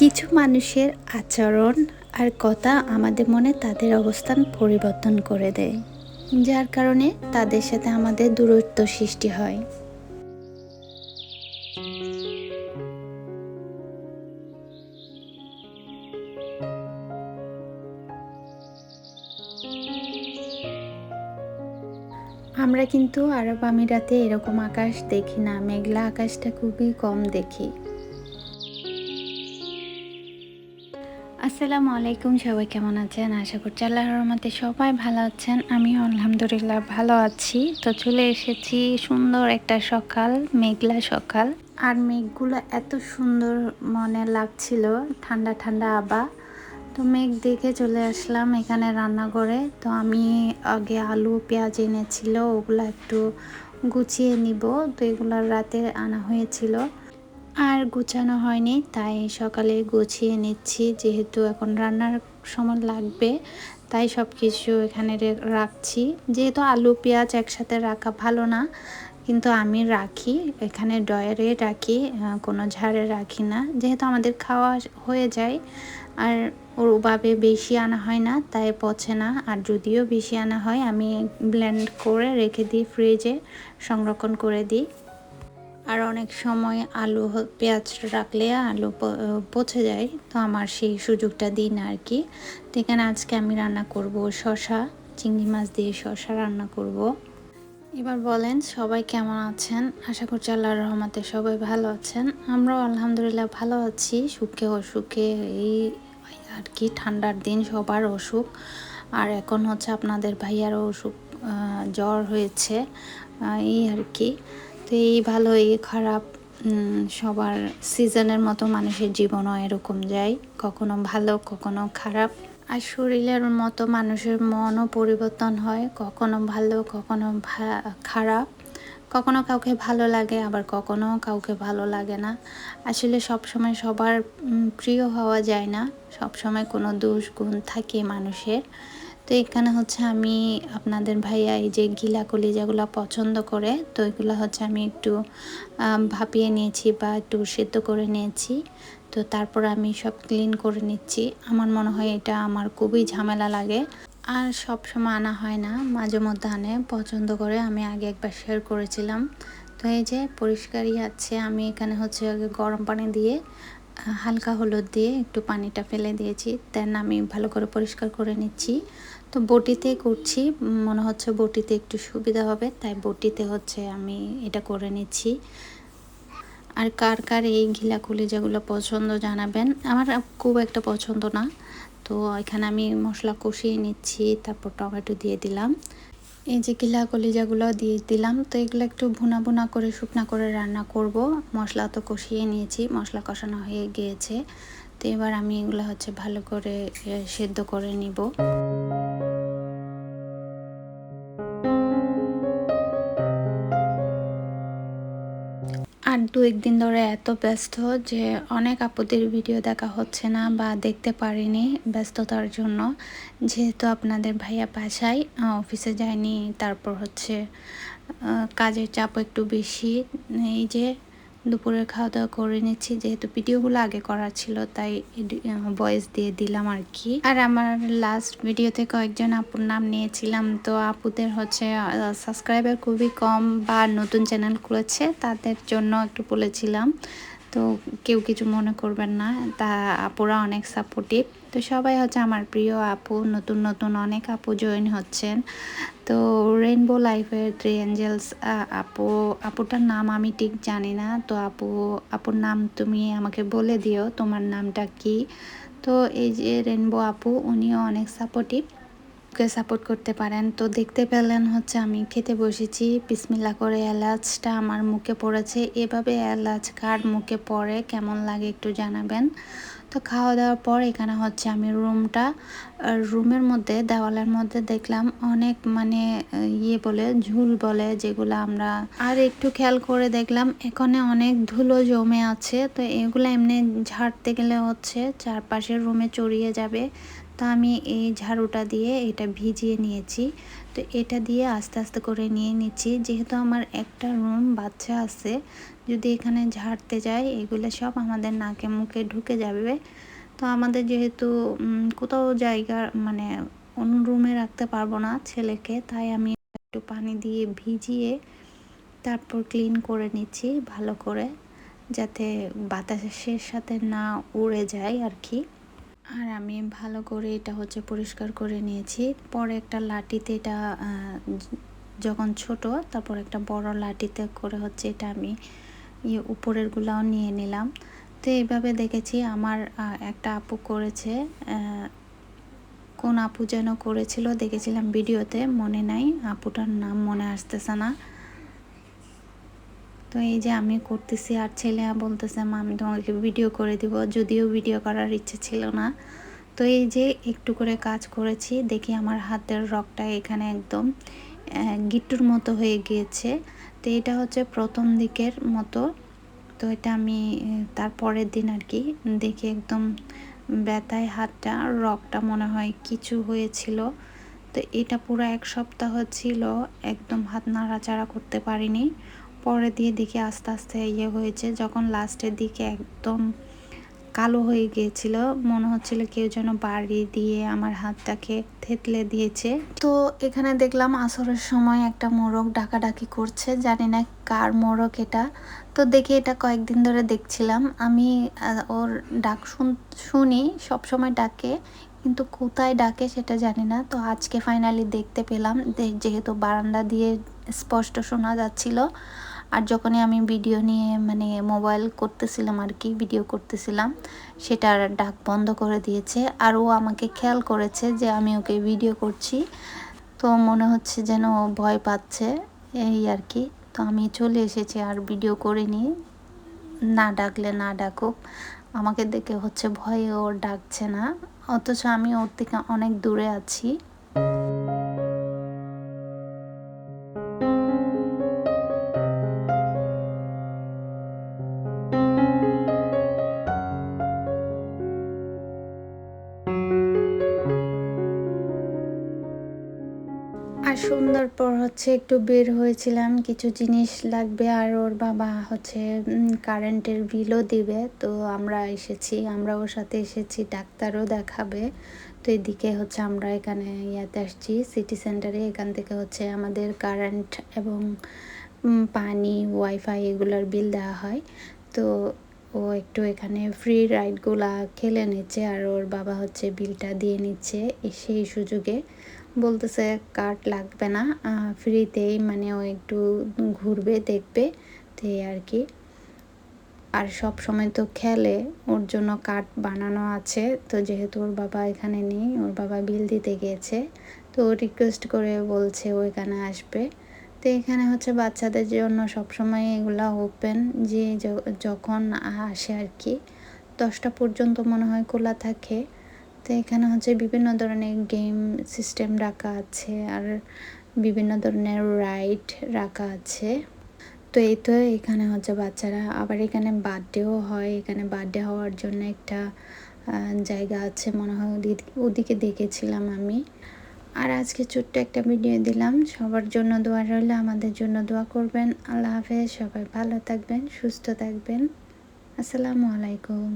কিছু মানুষের আচরণ আর কথা আমাদের মনে তাদের অবস্থান পরিবর্তন করে দেয়, যার কারণে তাদের সাথে আমাদের দূরত্ব সৃষ্টি হয়। আমরা কিন্তু আরব আমিরাতে এরকম আকাশ দেখি না, মেঘলা আকাশটা খুবই কম দেখি। আসসালামু আলাইকুম, সবাই কেমন আছেন? আশা করছি আল্লাহর রহমতে সবাই ভালো আছেন। আমি আলহামদুলিল্লাহ ভালো আছি। তো চলে এসেছি সুন্দর একটা সকাল, মেঘলা সকাল। আর মেঘগুলো এত সুন্দর মনে লাগছিল, ঠান্ডা ঠান্ডা আবা। তো মেঘ দেখে চলে আসলাম এখানে রান্না করে তো আমি আগে আলু, পেঁয়াজ এনেছিল, ওগুলো একটু গুছিয়ে নিব। তো এগুলো রাতে আনা হয়েছিল। আর গুছানো হয়নি, তাই সকালে গুছিয়ে নিচ্ছি। যেহেতু এখন রান্নার সময় লাগবে, তাই সব কিছু এখানে রাখছি। যেহেতু আলু, পেঁয়াজ একসাথে রাখা ভালো না, কিন্তু আমি রাখি। এখানে ডয়ারে রাখি কোনো ঝাড়ে রাখি না। যেহেতু আমাদের খাওয়া হয়ে যায়, আর ওর ওভাবে বেশি আনা হয় না, তাই পচে না। আর যদিও বেশি আনা হয়, আমি ব্লেন্ড করে রেখে দিই ফ্রিজে সংরক্ষণ করে দিই। আর অনেক সময় আলু পেঁয়াজ রাখলে আলু পচে যায়, তো আমার সেই সুযোগটা দিন আর কি। তো এখানে আজকে আমি রান্না করব শশা চিংড়ি মাছ দিয়ে শশা রান্না করব। এবার বলেন সবাই কেমন আছেন? আশা করছি আল্লাহর রহমতে সবাই ভালো আছেন। আমরাও আলহামদুলিল্লাহ ভালো আছি, সুখে অসুখে এই আর কি, ঠান্ডার দিন সবার অসুখ। আর এখন হচ্ছে আপনাদের ভাইয়ারও অসুখ জ্বর হয়েছে এই আর কি। তো এই ভালো এই খারাপ সবার সিজনের মতো মানুষের জীবনও এরকম যায়। কখনো ভালো, কখনো খারাপ। আর শরীরের মতো মানুষের মনও পরিবর্তন হয়। কখনো ভালো, কখনো খারাপ। কখনো কাউকে ভালো লাগে, আবার কখনো কাউকে ভালো লাগে না। আসলে সব সময় সবার প্রিয় হওয়া যায় না। সব সময় কোনো দোষ গুণ থাকে মানুষের। তো এখানে হচ্ছে আমি আপনাদের ভাইয়া এই যে গিলা কলিজাগুলো পছন্দ করে, তো এগুলো হচ্ছে আমি একটু ভাপিয়ে নিয়েছি বা একটু সেদ্ধ করে নিয়েছি। তো তারপর আমি সব ক্লিন করে নিচ্ছি। আমার মনে হয় এটা আমার খুবই ঝামেলা লাগে। আর সব সময় আনা হয় না, মাঝে মধ্যে আনে, পছন্দ করে আমি আগে একবার শেয়ার করেছিলাম। তো এই যে পরিষ্কারই আছে, আমি এখানে হচ্ছে গরম পানি দিয়ে হালকা হলুদ দিয়ে একটু পানিটা ফেলে দিয়েছি। দেন আমি ভালো করে পরিষ্কার করে নিচ্ছি। তো বটিতে করছি, মনে হচ্ছে বটিতে একটু সুবিধা হবে, তাই বটিতে হচ্ছে আমি এটা করে নিচ্ছি। আর কার কার এই ঘিলা যেগুলো পছন্দ জানাবেন, আমার খুব একটা পছন্দ না। তো এখানে আমি মশলা কষিয়ে নিচ্ছি, তারপর টমেটো দিয়ে দিলাম। এই যে কিলা কলিজাগুলো দিয়ে দিলাম, তো এগুলো একটু ভুনা ভুনা করে, শুকনা করে রান্না করব। মশলা তো কষিয়ে নিয়েছি, মশলা কষানো হয়ে গিয়েছে। তো এবার আমি এগুলো হচ্ছে ভালো করে সেদ্ধ করে নিব। দু একদিন ধরে এত ব্যস্ত যে অনেক আপুদের ভিডিও দেখা হচ্ছে না বা দেখতে পারিনি ব্যস্ততার জন্য। যেহেতু আপনাদের ভাইয়া বাসায় অফিসে যায়নি, তারপর হচ্ছে কাজের চাপ একটু বেশি। এই যে দুপুরের খাওয়া দাওয়া করে নিচ্ছি। যেহেতু ভিডিওগুলো আগে করা ছিল, তাই ভয়েস দিয়ে দিলাম আর কি। আর আমার লাস্ট ভিডিওতে কয়েকজন আপুর নাম নিয়েছিলাম। তো আপুদের হচ্ছে সাবস্ক্রাইবার খুবই কম বা নতুন চ্যানেল খুলেছে, তাদের জন্য একটু বলেছিলাম। তো কেউ কিছু মনে করবেন না, তা আপুরা অনেক সাপোর্টিভ তো সবাই হচ্ছে আমার প্রিয় আপু, নতুন নতুন অনেক আপু জয়েন হচ্ছেন। তো রেইনবো লাইফের থ্রি এঞ্জেলস আপু, আপুটার নাম আমি ঠিক জানি না। তো আপু, আপুর নাম তুমি আমাকে বলে দিও, তোমার নামটা কি? তো এই যে রেনবো আপু, উনিও অনেক সাপোর্টিভ কে সাপোর্ট করতে পারেন। তো দেখতে পেলেন হচ্ছে আমি খেতে বসেছি। বিসমিল্লা করে এলাচটা আমার মুখে পড়েছে। এভাবে এলাচ কার মুখে পড়ে, কেমন লাগে একটু জানাবেন। তো খাওয়া দাওয়ার পর এখানে হচ্ছে আমি রুমটা রুমের মধ্যে, দেওয়ালের মধ্যে দেখলাম অনেক মানে ইয়ে বলে, ঝুল বলে, যেগুলো আমরা আর একটু খেয়াল করে দেখলাম, এখানে অনেক ধুলো জমে আছে। তো এগুলো এমনি ঝাড়তে গেলে হচ্ছে চারপাশের রুমে চড়িয়ে যাবে। তো আমি এই ঝাড়ুটা দিয়ে এটা ভিজিয়ে নিয়েছি। তো এটা দিয়ে আস্তে আস্তে করে নিয়ে নিচ্ছি। যেহেতু আমার একটা রুম বাচ্চা আছে, যদি এখানে ঝাড়তে যাই, এগুলো সব আমাদের নাকে মুখে ঢুকে যাবে। তো আমাদের যেহেতু কোথাও জায়গা মানে অন্য রুমে রাখতে পারব না ছেলেকে, তাই আমি একটু পানি দিয়ে ভিজিয়ে তারপর ক্লিন করে নিচ্ছি ভালো করে, যাতে বাতাসের সাথে না উড়ে যায় আর কি। আর আমি ভালো করে এটা হচ্ছে পরিষ্কার করে নিয়েছি। পরে একটা লাঠিতে এটা যখন ছোট, তারপর একটা বড় লাঠিতে করে হচ্ছে এটা আমি ইয়ে উপরের গুলাও নিয়ে নিলাম। তো এইভাবে দেখেছি আমার একটা আপু করেছে কোন আপু যেন করেছিল, দেখেছিলাম ভিডিওতে, মনে নাই, আপুটার নাম মনে আসতেছে না। তো এই যে আমি করতেছি আর ছেলে বলতেছে, মা, আমি তোমাকে ভিডিও করে দিব। যদিও ভিডিও করার ইচ্ছে ছিল না। তো এই যে একটু করে কাজ করেছি, দেখি আমার হাতের রকটা এখানে একদম গিট্টুর মতো হয়ে গিয়েছে। তো এটা হচ্ছে প্রথম দিকের মতো। তো এটা আমি তারপরের দিন আর কি দেখি একদম ব্যথায় হাতটা রকটা মনে হয় কিছু হয়েছিল। তো এটা পুরো এক সপ্তাহ ছিল, একদম হাত নাড়াচাড়া করতে পারিনি। পরে দিয়ে দেখি আস্তে আস্তে ইয়ে হয়েছে, যখন লাস্টের দিকে একদম কালো হয়ে গিয়েছিল, মনে হচ্ছিল কেউ যেন বাড়ি দিয়ে আমার হাতটাকে থেতলে দিয়েছে। তো এখানে দেখলাম আসরের সময় একটা মোরগ ডাকাডাকি করছে, জানি না কার মোরগ এটা। তো দেখি এটা কয়েকদিন ধরে দেখছিলাম। আমি ওর ডাক শুনি সবসময় ডাকে, কিন্তু কোথায় ডাকে সেটা জানি না। তো আজকে ফাইনালি দেখতে পেলাম যেহেতু বারান্দা দিয়ে স্পষ্ট শোনা যাচ্ছিল। আর যখনই আমি ভিডিও নিয়ে মানে মোবাইল করতেছিলাম আর কি ভিডিও করতেছিলাম সেটার ডাক বন্ধ করে দিয়েছে। আর ও আমাকে খেয়াল করেছে যে আমি ওকে ভিডিও করছি। তো মনে হচ্ছে যেন ও ভয় পাচ্ছে, এই আর কি। তো আমি চলে এসেছি আর ভিডিও করিনি। না ডাকলে না ডাকুক। আমাকে দেখে হচ্ছে ভয়ে ওর ডাকছে না। অথচ আমি ওর থেকে অনেক দূরে আছি। সুন্দর পর হচ্ছে একটু বের হয়েছিলাম, কিছু জিনিস লাগবে আর ওর বাবা হচ্ছে কারেন্টের বিলও দিবে, তো আমরা এসেছি, আমরা ওর সাথে এসেছি, ডাক্তারও দেখাবে। তো এদিকে হচ্ছে আমরা এখানে ইয়াতে আসছি সিটি সেন্টারে এখান থেকে হচ্ছে আমাদের কারেন্ট এবং পানি ওয়াইফাই এগুলোর বিল দেওয়া হয়। তো ও একটু এখানে ফ্রি রাইডগুলা খেলে নিচ্ছে আর ওর বাবা হচ্ছে বিলটা দিয়ে নিচ্ছে সেই সুযোগে। বলতেছে, কার্ড লাগবে না ফ্রিতেই মানে ও একটু ঘুরবে, দেখবে, তো আর কি। আর সব সময় তো খেলে, ওর জন্য কার্ড বানানো আছে, তো যেহেতু ওর বাবা এখানে নেই, ওর বাবা বিল দিতে গিয়েছে তো ও রিকোয়েস্ট করে বলছে ও এখানে আসবে। তো এখানে হচ্ছে বাচ্চাদের জন্য সবসময় এগুলা ওপেন যে, যখন আসে আর কি, দশটা পর্যন্ত মনে হয় খোলা থাকে। তো এখানে হচ্ছে বিভিন্ন ধরনের গেম সিস্টেম রাখা আছে আর বিভিন্ন ধরনের রাইড রাখা আছে। তো এই তো এখানে হচ্ছে বাচ্চারা, আবার এখানে বার্থডেও হয়। এখানে বার্থডে হওয়ার জন্য একটা জায়গা আছে মনে হয় ওদিকে দেখেছিলাম আমি। আর আজকে ছোট্ট একটা ভিডিও দিলাম। সবার জন্য দোয়া রইলে, আমাদের জন্য দোয়া করবেন। আল্লাহ হাফেজ, সবাই ভালো থাকবেন, সুস্থ থাকবেন। আসসালামু আলাইকুম।